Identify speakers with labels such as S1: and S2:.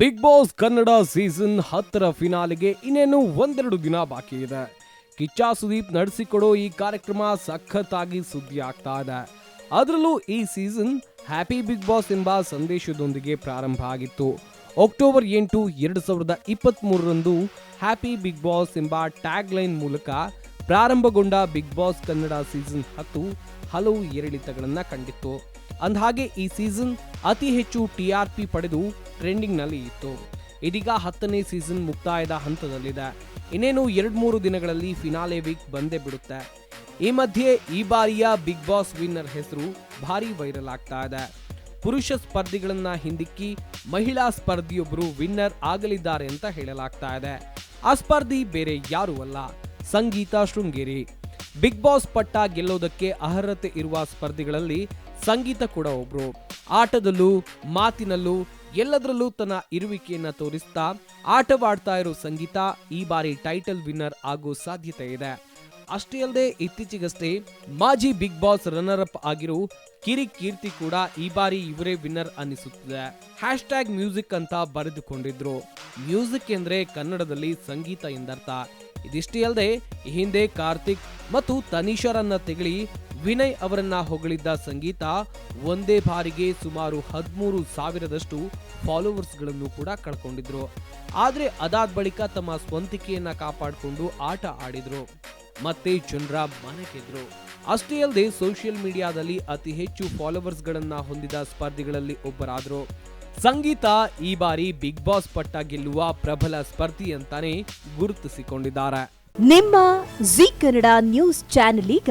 S1: Big Boss Kannada season ಹತ್ತರ ಫಿನಾಲಿಗೆ ಇನ್ನೇನು ಒಂದೆರಡು ದಿನ ಬಾಕಿ ಇದೆ. ಕಿಚ್ಚ ಸುದೀಪ್ ನಡೆಸಿಕೊಡೋ ಈ ಕಾರ್ಯಕ್ರಮ ಸಖತ್ತಾಗಿ ಸುದ್ದಿ ಆಗ್ತಾ ಇದೆ. ಅದರಲ್ಲೂ ಈ ಸೀಸನ್ ಹ್ಯಾಪಿ ಬಿಗ್ ಬಾಸ್ ಎಂಬ ಸಂದೇಶದೊಂದಿಗೆ ಪ್ರಾರಂಭ ಆಗಿತ್ತು. ಅಕ್ಟೋಬರ್ ಎಂಟು ಎರಡು ಸಾವಿರದ ಇಪ್ಪತ್ತ್ ಮೂರರಂದು ಹ್ಯಾಪಿ ಬಿಗ್ ಬಾಸ್ ಎಂಬ ಟ್ಯಾಗ್ ಲೈನ್ ಮೂಲಕ ಪ್ರಾರಂಭಗೊಂಡ ಬಿಗ್ ಬಾಸ್ ಕನ್ನಡ ಸೀಸನ್ ಹತ್ತು ಹಲವು ಏರಿಳಿತಗಳನ್ನು ಕಂಡಿತ್ತು. ಅಂದಹಾಗೆ ಈ ಸೀಸನ್ ಅತಿ ಹೆಚ್ಚು ಟಿಆರ್ಪಿ ಪಡೆದು ಟ್ರೆಂಡಿಂಗ್ನಲ್ಲಿ ಇತ್ತು. ಇದೀಗ ಹತ್ತನೇ ಸೀಸನ್ ಮುಕ್ತಾಯದ ಹಂತದಲ್ಲಿದೆ. ಇನ್ನೇನು ಎರಡು ಮೂರು ದಿನಗಳಲ್ಲಿ ಫಿನಾಲೆ ವೀಕ್ ಬಂದೇ ಬಿಡುತ್ತೆ. ಈ ಮಧ್ಯೆ ಈ ಬಾರಿಯ ಬಿಗ್ ಬಾಸ್ ವಿನ್ನರ್ ಹೆಸರು ಭಾರಿ ವೈರಲ್ ಆಗ್ತಾ ಇದೆ. ಪುರುಷ ಸ್ಪರ್ಧಿಗಳನ್ನು ಹಿಂದಿಕ್ಕಿ ಮಹಿಳಾ ಸ್ಪರ್ಧಿಯೊಬ್ಬರು ವಿನ್ನರ್ ಆಗಲಿದ್ದಾರೆ ಅಂತ ಹೇಳಲಾಗ್ತಾ ಇದೆ. ಆ ಸ್ಪರ್ಧಿ ಬೇರೆ ಯಾರೂ ಅಲ್ಲ. ಸಂಗೀತ ಶೃಂಗೇರಿ. ಬಿಗ್ ಬಾಸ್ ಪಟ್ಟ ಗೆಲ್ಲೋದಕ್ಕೆ ಅರ್ಹತೆ ಇರುವ ಸ್ಪರ್ಧಿಗಳಲ್ಲಿ ಸಂಗೀತ ಕೂಡ ಒಬ್ರು. ಆಟದಲ್ಲೂ, ಮಾತಿನಲ್ಲೂ ಎಲ್ಲದರಲ್ಲೂ ತನ್ನ ಇರುವಿಕೆಯನ್ನ ತೋರಿಸ್ತಾ ಆಟವಾಡ್ತಾ ಇರೋ ಸಂಗೀತ ಈ ಬಾರಿ ಟೈಟಲ್ ವಿನ್ನರ್ ಆಗೋ ಸಾಧ್ಯತೆ ಇದೆ. ಅಷ್ಟೇ ಅಲ್ಲದೆ ಇತ್ತೀಚೆಗಷ್ಟೇ ಮಾಜಿ ಬಿಗ್ ಬಾಸ್ ರನ್ನರ್ ಅಪ್ ಆಗಿರೋ ಕಿರಿ ಕೀರ್ತಿ ಕೂಡ ಈ ಬಾರಿ ಇವರೇ ವಿನ್ನರ್ ಅನ್ನಿಸುತ್ತಿದೆ. ಹ್ಯಾಶ್ ಟ್ಯಾಗ್ ಮ್ಯೂಸಿಕ್ ಅಂತ ಬರೆದುಕೊಂಡಿದ್ರು. ಮ್ಯೂಸಿಕ್ ಎಂದ್ರೆ ಕನ್ನಡದಲ್ಲಿ ಸಂಗೀತ ಎಂದರ್ಥ. ಇದಿಷ್ಟೇ ಅಲ್ಲದೆ ಹಿಂದೆ ಕಾರ್ತಿಕ್ ಮತ್ತು ತನಿಷರನ್ನ ತೆಗಳಿ ವಿನಯ್ ಅವರನ್ನ ಹೊಗಳಿದ್ದ ಸಂಗೀತ ಒಂದೇ ಬಾರಿಗೆ ಸುಮಾರು ಹದಿಮೂರು ಸಾವಿರದಷ್ಟು ಫಾಲೋವರ್ಸ್ಗಳನ್ನು ಕೂಡ ಕಳ್ಕೊಂಡಿದ್ರು. ಆದರೆ ಅದಾದ ಬಳಿಕ ತಮ್ಮ ಸ್ವಂತಿಕೆಯನ್ನ ಕಾಪಾಡಿಕೊಂಡು ಆಟ ಆಡಿದ್ರು. ಮತ್ತೆ ಜನರ ಮನೆಗೆದ್ರು ಅಷ್ಟೇ ಅಲ್ಲದೆ ಸೋಷಿಯಲ್ ಮೀಡಿಯಾದಲ್ಲಿ ಅತಿ ಹೆಚ್ಚು ಫಾಲೋವರ್ಸ್ ಗಳನ್ನ ಹೊಂದಿದ ಸ್ಪರ್ಧಿಗಳಲ್ಲಿ ಒಬ್ಬರಾದರು. ಸಂಗೀತ ಈ ಬಾರಿ ಬಿಗ್ ಬಾಸ್ ಪಟ್ಟ ಗೆಲ್ಲುವ ಪ್ರಬಲ ಸ್ಪರ್ಧಿ ಅಂತಾನೆ ಗುರುತಿಸಿಕೊಂಡಿದ್ದಾರೆ.
S2: ನಿಮ್ಮ ಜಿ ಕನ್ನಡ ನ್ಯೂಸ್ ಚಾನೆಲ್ ಈಗ